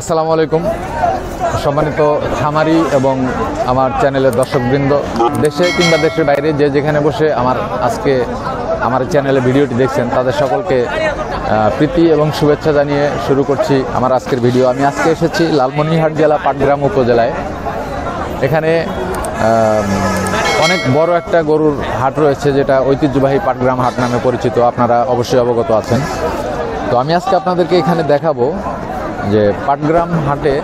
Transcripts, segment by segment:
আসসালামু আলাইকুম। সম্মানিত খামারি এবং আমার চ্যানেলের দর্শকবৃন্দ, দেশে কিংবা দেশের বাইরে যে যেখানে বসে আমার আজকে আমার চ্যানেলে ভিডিওটি দেখছেন, তাদের সকলকে প্রীতি এবং শুভেচ্ছা জানিয়ে শুরু করছি আমার আজকের ভিডিও। আমি আজকে এসেছি লালমনিরহাট জেলা পাটগ্রাম উপজেলায়। এখানে অনেক বড় একটা গরুর হাট রয়েছে যেটা ঐতিহ্যবাহী পাটগ্রাম হাট নামে পরিচিত। আপনারা অবশ্যই অবগত আছেন। তো আমি আজকে আপনাদেরকে এখানে দেখাবো যে পাটগ্রাম হাটে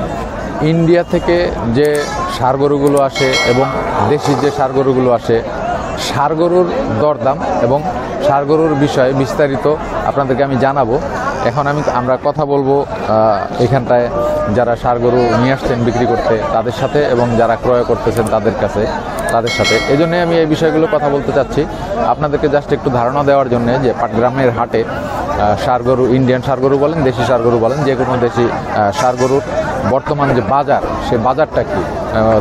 ইন্ডিয়া থেকে যে সার গরুগুলো আসে এবং দেশি যে সার গরুগুলো আসে সার গরুর দরদাম এবং সার গরুর বিষয়ে বিস্তারিত আপনাদেরকে আমি জানাব। এখন আমি আমরা কথা বলব এখানটায় যারা সার গরু নিয়ে আসছেন বিক্রি করতে, তাদের সাথে এবং যারা ক্রয় করতেছেন তাদের কাছে, তাদের সাথে। এই জন্যে আমি এই বিষয়গুলো কথা বলতে চাচ্ছি। আপনাদেরকে জাস্ট একটু ধারণা দেওয়ার জন্য যে পাটগ্রামের হাটে আহ, ষাঁড় গরু ইন্ডিয়ান ষাঁড় গরু বলেন দেশি ষাঁড় গরু বলেন যে কোনো দেশি আহ, ষাঁড় গরুর বর্তমান যে বাজার সে বাজারটা কি?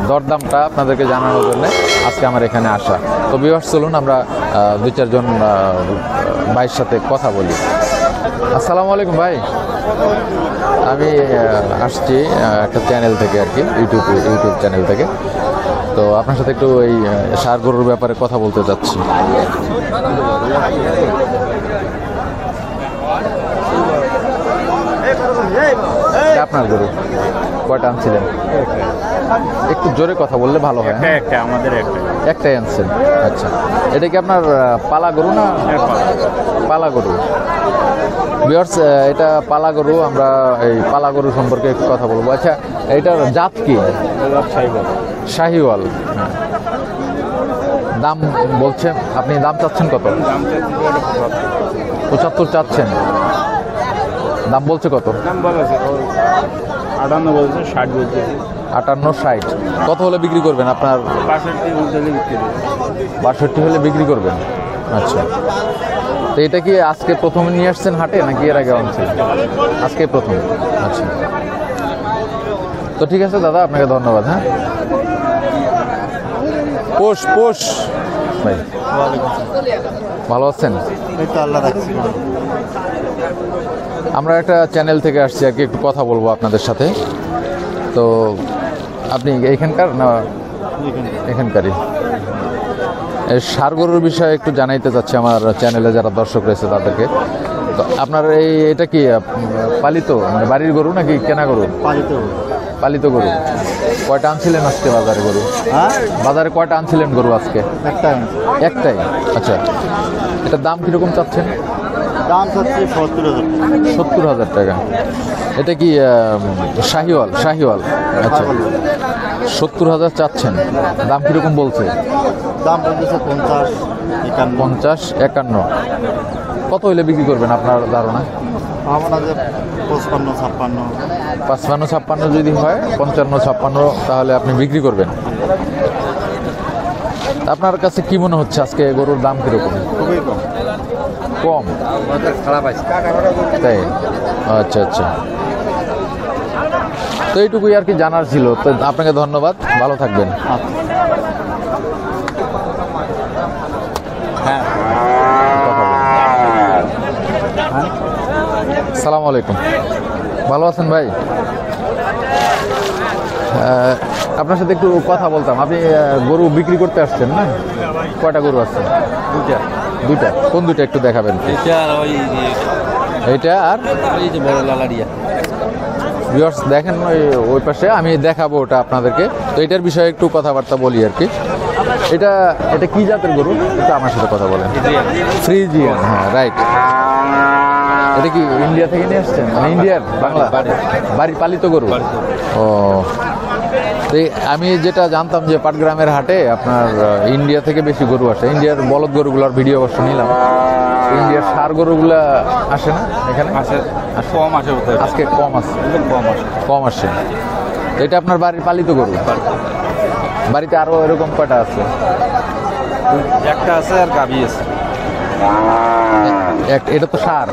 দরদামটা আপনাদেরকে জানানোর জন্য আজকে আমার এখানে আসা। তো বিভাস চলুন আমরা দুই চারজন ভাইয়ের সাথে কথা বলি। আসসালামু আলাইকুম ভাই। আমি আসছি একটা চ্যানেল থেকে আর কি ইউটিউব ইউটিউব চ্যানেল থেকে। তো আপনার সাথে একটু এই ষাঁড় গরুর ব্যাপারে কথা বলতে চাচ্ছি। আপনার গরু। কয়টা আনছিলেন? একটু জোরে কথা বললে ভালো হয় একটা হ্যাঁ? আমাদের একটা। একটাই আনছেন। আচ্ছা। এটা কি আপনার পালা গরু না? পালা গরু। বিয়ার্স এটা পালা গরু আমরা এই পালা গরু সম্পর্কে একটু কথা বলব। আচ্ছা এটার জাত কি? শাহিওয়াল হ্যাঁ। দাম বলছেন আপনি দাম চাচ্ছেন কত? পঁচাত্তর চাচ্ছেন। দাম বলছে কত? দাম বলেছে আটান্ন বলছে ষাট বলছে। আটান্ন ষাট। কত হলে বিক্রি করবেন আপনার? বাষট্টি বলতে বিক্রি বাষট্টি হলে বিক্রি করবেন? আচ্ছা। তো এটা কি আজকে প্রথম নিয়ে আসছেন হাটে নাকি এর আগে আনছেন? আজকে প্রথম। আচ্ছা। তো ঠিক আছে দাদা আপনাকে ধন্যবাদ হ্যাঁ? পোষ পোষ। ভাই ভালো আছেন? এই তো আল্লাহ রাখছি। আমরা একটা চ্যানেল থেকে আসছি আর কি একটু কথা বলব আপনাদের সাথে। তো আপনি এখানকার না এখানকারই? গরুর বিষয়ে একটু জানাইতে চাচ্ছি আমার চ্যানেলে যারা দর্শক রয়েছে তাদেরকে। তো আপনার এই এটা কি পালিত মানে বাড়ির গরু নাকি কেনা গরু? পালিত পালিত গরু। কয়টা আনছিলেন আজকে বাজারে গরু? হ্যাঁ? বাজারে কয়টা আনছিলেন গরু আজকে? একটা একটাই? আচ্ছা। এটার দাম কীরকম চাচ্ছেন? দাম হচ্ছে সত্তর হাজার টাকা। সত্তর হাজার টাকা। এটা কি শাহিওয়াল? শাহিওয়াল। আচ্ছা। সত্তর হাজার চাচ্ছেন। দাম কীরকম বলছে? দাম বলতেছে পঞ্চাশ একান্ন। পঞ্চাশ একান্ন। কত হইলে বিক্রি করবেন আপনার ধারণা? পঁচপান্ন ছাপ্পান্ন। পাঁচপান্ন ছাপ্পান্ন যদি হয় পঞ্চান্ন ছাপ্পান্ন তাহলে আপনি বিক্রি করবেন। আপনার কাছে কি মনে হচ্ছে আজকে গরুর দাম কীরকম? খুবই কম। কম? খারাপ আছে। তাই? আচ্ছা আচ্ছা। তো এইটুকুই আর কি জানার ছিল। তো আপনাকে ধন্যবাদ। ভালো থাকবেন। হ্যাঁ। সালাম আলাইকুম। ভালো আছেন ভাই? আপনার সাথে একটু কথা বলতাম। আপনি গরু বিক্রি করতে আসছেন না? কয়টা গরু আছে? দুইটা। দুইটা। কোন দুইটা একটু দেখাবেন? এটা আর বড় লালারিয়া। ভিউয়ার্স দেখেন ওই ওই পাশে। আমি দেখাবো ওটা আপনাদেরকে। তো এটার বিষয়ে একটু কথাবার্তা বলি আর কি। এটা এটা কি জাতের গরু? একটু আমার সাথে কথা বলেন। ফ্রিজিয়ান। হ্যাঁ রাইট এটা কি ইন্ডিয়া থেকে নিয়ে আসছেন? মানে ইন্ডিয়ার? বাংলা? বাড়ির পালিত গরু? ও তো আমি যেটা জানতাম যে পাটগ্রামের হাটে আপনার ইন্ডিয়া থেকে বেশি গরু আসে। ইন্ডিয়ার বলদ গরুগুলোর ভিডিও অবশ্য নিলাম। ইন্ডিয়ার সার গরুগুলা আসে না এখানে? আসে কম আসে আজকে কম আছে কম আসে। কম আসে। এটা আপনার বাড়ির পালিত গরু? বাড়িতে আরও এরকম কয়টা আছে? একটা আছে আর গাবি আছে। এটা তো সার।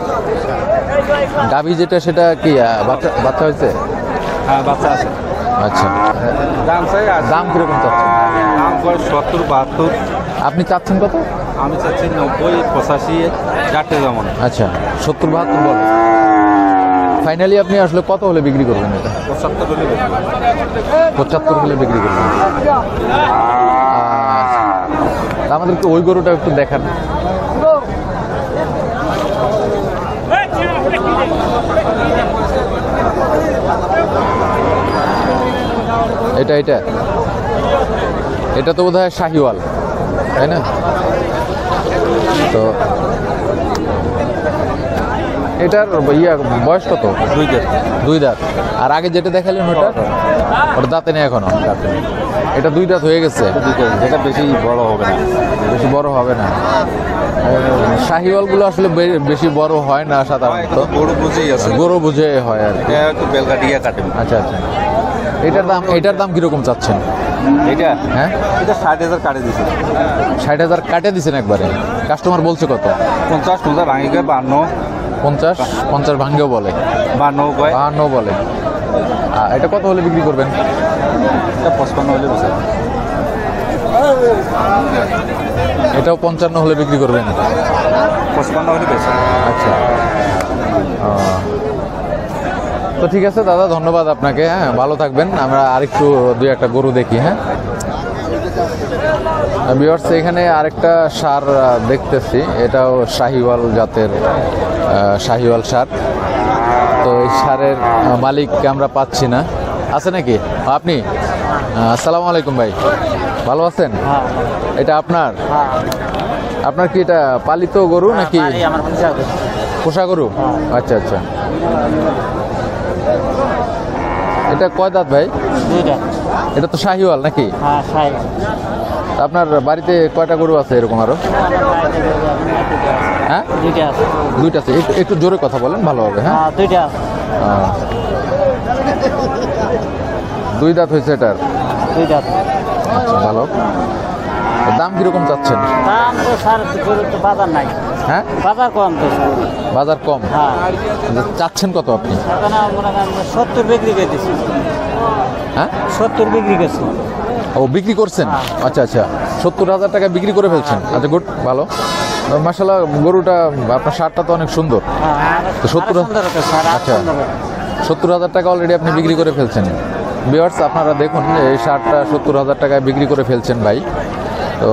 গাভী যেটা সেটা কি বাচ্চা বাচ্চা হয়েছে? হ্যাঁ বাচ্চা আছে। আচ্ছা। দাম চাই আর দাম কীরকম চাচ্ছেন? দাম করে সত্তর বাহাত্তর। আপনি চাচ্ছেন কত? আমি চাচ্ছি নব্বই পঁচাশি চারটে যেমন আচ্ছা সত্তর বাহাত্তর বল ফাইনালি আপনি আসলে কত হলে বিক্রি করবেন এটা? পঁচাত্তর হলে পঁচাত্তর হলে বিক্রি করবেন। আচ্ছা। আমাদেরকে ওই গরুটা একটু দেখান। এটা এটা। এটা তো বোধ হয় শাহিওয়াল তাই না? তো এটার ইয়া বয়স কত? দুই দাঁত। দুই দাঁত। আর আগে যেটা দেখালেন ওটা? ওটা দাঁতে নেই এখনও। এটা দুই দাঁত হয়ে গেছে। যেটা বেশি বড় হবে না। বেশি বড় হবে না। শাহিওয়ালগুলো আসলে বেশি বড় হয় না সাধারণত। গরু বুঝেই আছে। গরু বুঝে হয় আর কি। এটা একটু বেলকাটিয়া কাটে। আচ্ছা আচ্ছা। এটার দাম এটার দাম কীরকম চাচ্ছেন? এটা? হ্যাঁ? এটা ষাট হাজার কাটে দিছে। ষাট হাজার কাটে দিছেন একবারে? কাস্টমার বলছে কত? পঞ্চাশ পঞ্চাশ ভাঙি গিয়ে বান্ন পঞ্চাশ? পঞ্চাশ ভাঙ্গেও বলে। বান্ন কয়। বাহান্ন বলে। এটা কত হলে বিক্রি করবেন? এটা পঁচপান্ন হলে বেশি এটাও পঞ্চান্ন হলে বিক্রি করবেন? পঁচপান্ন হলে বেশি আচ্ছা। তো ঠিক আছে দাদা ধন্যবাদ আপনাকে হ্যাঁ ভালো থাকবেন। আমরা আরেকটু দুই একটা গরু দেখি হ্যাঁ। বিয়ার্স এখানে আরেকটা সার দেখতেছি। এটাও শাহিওয়াল জাতের শাহিওয়াল সার। তো এই সারের মালিক আমরা পাচ্ছি না। আছে নাকি? আপনি? আসসালামু আলাইকুম ভাই। ভালো আছেন? এটা আপনার? আপনার কি এটা পালিত গরু নাকি? পোষা গরু। আচ্ছা আচ্ছা। এটা কয় দাঁত ভাই? দুইটা এটা তো শাহিওয়াল নাকি? হ্যাঁ আপনার বাড়িতে কয়টা গরু আছে এরকম আরও? হ্যাঁ? দুইটা আছে। একটু- জোরে কথা বলেন ভালো হবে হ্যাঁ? হ্যাঁ দুইটা দুই দাঁত হয়েছে এটার? আচ্ছা ভালো। দাম কীরকম চাচ্ছেন? দাম তো বাজার নাই। হ্যাঁ? বাজার কম তো। বাজার কম? হ্যাঁ। চাচ্ছেন কত আপনি? সত্তর বিক্রি করে হ্যাঁ? সত্তর বিক্রি করছি। ও বিক্রি করছেন? আচ্ছা আচ্ছা। সত্তর হাজার টাকা বিক্রি করে ফেলছেন। আচ্ছা গুড ভালো। মাসাল্লাহ গরুটা আপনার শার্টটা তো অনেক সুন্দর। হ্যাঁ তো সত্তর- আচ্ছা। সত্তর হাজার টাকা অলরেডি আপনি বিক্রি করে ফেলছেন। বিয়ার্স আপনারা দেখুন এই শার্টটা সত্তর হাজার টাকায় বিক্রি করে ফেলছেন ভাই। তো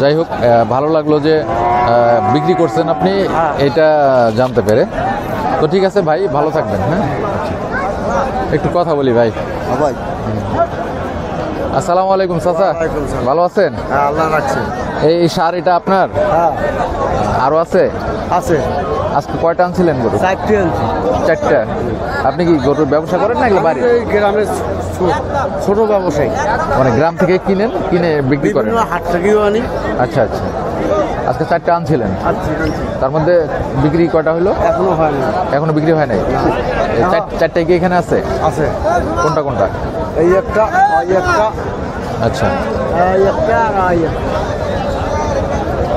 যাই হোক ভালো লাগল যে বিক্রি করছেন আপনি হ্যাঁ। এটা জানতে পেরে। তো ঠিক আছে ভাই ভালো থাকবেন হ্যাঁ। একটু কথা বলি ভাই। ভাই। আসসালামু আলাইকুম চাচা। ভালো আছেন? হ্যাঁ আল্লাহ রাখছে। এই সার এটা আপনার? আরও আরও আছে? আছে। আজকে কয়টা আনছিলেন গরু? চারটে আনছি। চারটা। আপনি কি গরুর ব্যবসা করেন না বাড়ি এই গ্রামের ছোট ব্যবসায়ী। মানে গ্রাম থেকে কিনেন কিনে বিক্রি করেন? হাট থেকেও আনি। আচ্ছা আচ্ছা। আজকে চারটে আনছিলেন? আনছি, আনছি। তার মধ্যে বিক্রি কটা হলো? এখনও হয় না। এখনও বিক্রি হয় নাই? এই চার- চারটায় কি এখানে আছে? আছে। কোনটা কোনটা? এই একটা এই একটা। আচ্ছা। এই একটা আর এই একটা।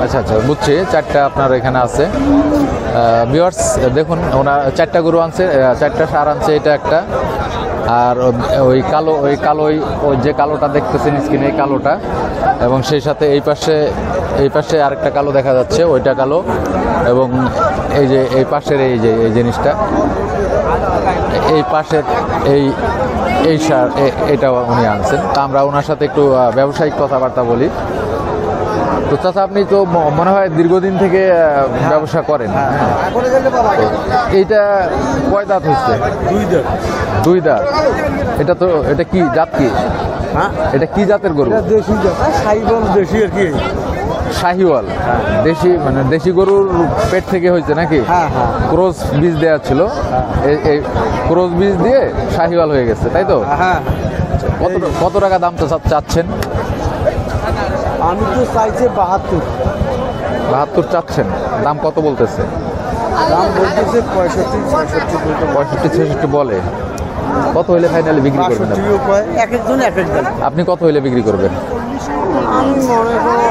আচ্ছা আচ্ছা বুঝছি। চারটা আপনার এখানে আছে। ভিওয়ার্স দেখুন ওনার চারটা গরু আনছে চারটা সার আনছে, এটা একটা। আর ওই কালো ওই কালো ওই যে কালোটা দেখতেছেন স্ক্রিনে, এই কালোটা। এবং সেই সাথে এই পাশে এই পাশে আরেকটা কালো দেখা যাচ্ছে, ওইটা কালো। এবং এই যে, এই পাশের এই যে, এই জিনিসটা, এই পাশের এই এই সার এটা উনি আনছেন। তা আমরা ওনার সাথে একটু ব্যবসায়িক কথাবার্তা বলি। তো চাচা আপনি তো ম- মনে হয় দীর্ঘদিন থেকে ব্যবসা করেন। হ্যাঁ। এইটা কয় দাঁত হচ্ছে দুই দেড় দুই দাঁত। এটা তো এটা কি জাত কি? হ্যাঁ? এটা কি জাতের গরু? দেশি সাইবল দেশি আর কি। শাহিওয়াল দেশি মানে দেশি গরুর পেট থেকে হয়েছে নাকি? হ্যাঁ, হ্যাঁ। ক্রোজ বীজ দেওয়া ছিল। এই- ক্রোজ বীজ দিয়ে শাহিওয়াল হয়ে গেছে তাই তো? হ্যাঁ। কত কত টাকা দাম তো চাচ্ছেন? আমি তো চাইছি বাহাত্তর। বাহাত্তর চাচ্ছেন। দাম কত বলতেছে? দাম বলতেছে পঁয়ষট্টি ছয়ষট্টি পঁয়ষট্টি ছেষট্টি বলে। কত হইলে ফাইনালি বিক্রি করবেন আপনি? এক একজন এক এক দাম আপনি কত হইলে বিক্রি করবেন? আমি মনে করো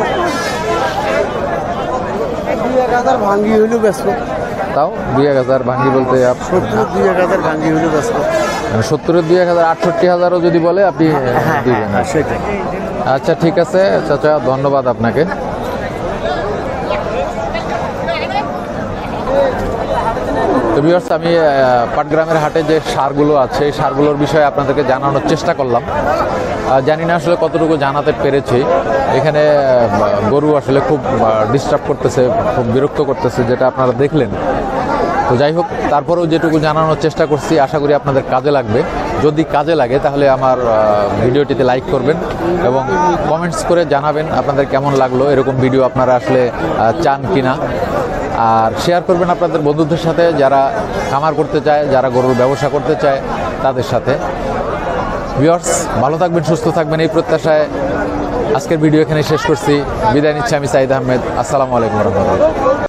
দুই এক হাজার ভাঙ্গি হইলেও ব্যস্ত তাও দুই এক হাজার ভাঙ্গি বলতে সত্তর দুই এক হাজার ভাঙ্গি হইলেও ব্যস্ত সত্তরের দুই এক হাজার আটষট্টি হাজারও যদি বলে আপনি দিবেন। হ্যাঁ সেটাই। আচ্ছা ঠিক আছে। চাচা, ধন্যবাদ আপনাকে। তো আমি পাটগ্রামের হাটে যে সারগুলো আছে, এই সারগুলোর বিষয়ে আপনাদেরকে জানানোর চেষ্টা করলাম। জানি না আসলে কতটুকু জানাতে পেরেছি। এখানে গরু আসলে খুব ডিস্টার্ব করতেছে, খুব বিরক্ত করতেছে, যেটা আপনারা দেখলেন। তো যাই হোক, তারপরেও যেটুকু জানানোর চেষ্টা করছি, আশা করি আপনাদের কাজে লাগবে। যদি কাজে লাগে, তাহলে আমার ভিডিওটিতে লাইক করবেন এবং কমেন্টস করে জানাবেন আপনাদের কেমন লাগল, এরকম ভিডিও আপনারা আসলে চান কিনা। আর শেয়ার করবেন আপনাদের বন্ধুদের সাথে, যারা খামার করতে চায়, যারা গরুর ব্যবসা করতে চায়, তাদের সাথে। ভিউয়ার্স ভালো থাকবেন, সুস্থ থাকবেন, এই প্রত্যাশায় আজকের ভিডিও এখানে শেষ করছি। বিদায় নিচ্ছি আমি সাইদ আহমেদ। আসসালামু আলাইকুম রহমতুল্লাহ।